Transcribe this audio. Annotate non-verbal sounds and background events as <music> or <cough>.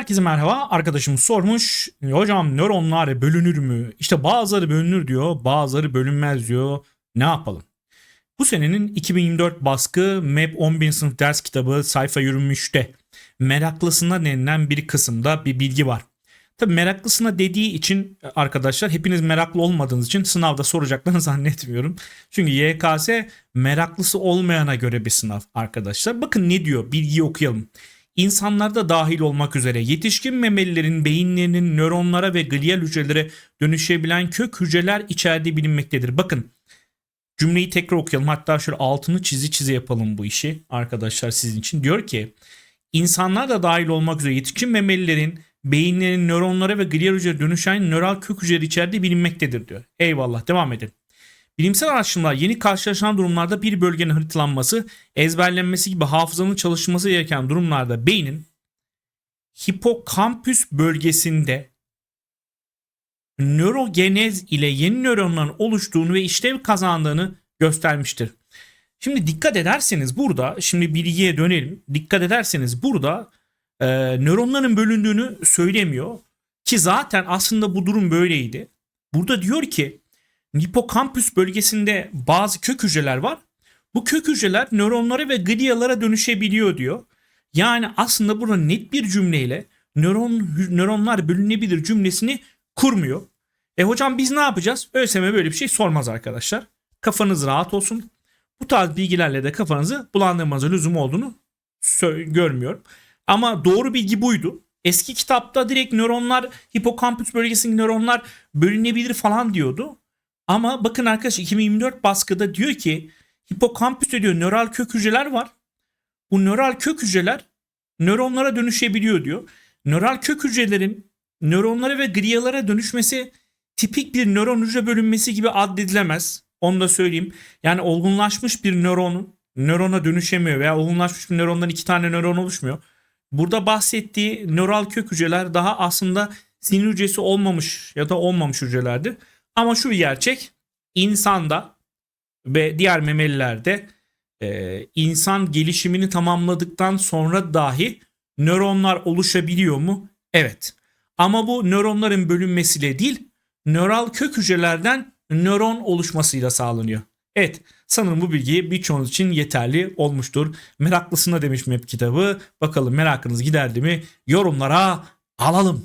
Herkese merhaba. Arkadaşım sormuş. Hocam nöronlar bölünür mü? İşte bazıları bölünür diyor. Bazıları bölünmez diyor. Ne yapalım? Bu senenin 2024 baskı MEP 11. sınıf ders kitabı sayfa 23'te meraklısına denilen bir kısımda bir bilgi var. Tabi meraklısına dediği için arkadaşlar hepiniz meraklı olmadığınız için sınavda soracaklarını <laughs> zannetmiyorum. Çünkü YKS meraklısı olmayana göre bir sınav arkadaşlar. Bakın ne diyor bilgiyi okuyalım. İnsanlarda dahil olmak üzere yetişkin memelilerin beyinlerinin nöronlara ve glial hücrelere dönüşebilen kök hücreler içerdiği bilinmektedir. Bakın cümleyi tekrar okuyalım. Hatta şöyle altını çizi çizi yapalım bu işi arkadaşlar sizin için. Diyor ki insanlar da dahil olmak üzere yetişkin memelilerin beyinlerin nöronlara ve glial hücrelere dönüşen nöral kök hücreleri içerdiği bilinmektedir diyor. Eyvallah devam edelim. Bilimsel araştırmalar yeni karşılaşılan durumlarda bir bölgenin haritalanması, ezberlenmesi gibi hafızanın çalışması gereken durumlarda beynin hipokampüs bölgesinde nörogenez ile yeni nöronların oluştuğunu ve işlev kazandığını göstermiştir. Şimdi dikkat ederseniz burada, şimdi bilgiye dönelim. Dikkat ederseniz burada e, nöronların bölündüğünü söylemiyor. Ki zaten aslında bu durum böyleydi. Burada diyor ki hipokampüs bölgesinde bazı kök hücreler var. Bu kök hücreler nöronlara ve glialara dönüşebiliyor diyor. Yani aslında burada net bir cümleyle nöron nöronlar bölünebilir cümlesini kurmuyor. E hocam biz ne yapacağız? ÖSYM böyle bir şey sormaz arkadaşlar. Kafanız rahat olsun. Bu tarz bilgilerle de kafanızı bulandırmanıza lüzum olduğunu görmüyorum. Ama doğru bilgi buydu. Eski kitapta direkt nöronlar hipokampüs bölgesindeki nöronlar bölünebilir falan diyordu. Ama bakın arkadaşlar 2024 baskıda diyor ki hipokampüste diyor nöral kök hücreler var. Bu nöral kök hücreler nöronlara dönüşebiliyor diyor. Nöral kök hücrelerin nöronlara ve glialara dönüşmesi tipik bir nöron hücre bölünmesi gibi addedilemez. Onu da söyleyeyim. Yani olgunlaşmış bir nöron nörona dönüşemiyor veya olgunlaşmış bir nörondan iki tane nöron oluşmuyor. Burada bahsettiği nöral kök hücreler daha aslında sinir hücresi olmamış ya da olmamış hücrelerdir. Ama şu bir gerçek insanda ve diğer memelilerde e, insan gelişimini tamamladıktan sonra dahi nöronlar oluşabiliyor mu? Evet. Ama bu nöronların bölünmesiyle değil, nöral kök hücrelerden nöron oluşmasıyla sağlanıyor. Evet, sanırım bu bilgi birçoğunuz için yeterli olmuştur. Meraklısına demiş MEP kitabı. Bakalım merakınız giderdi mi? Yorumlara alalım.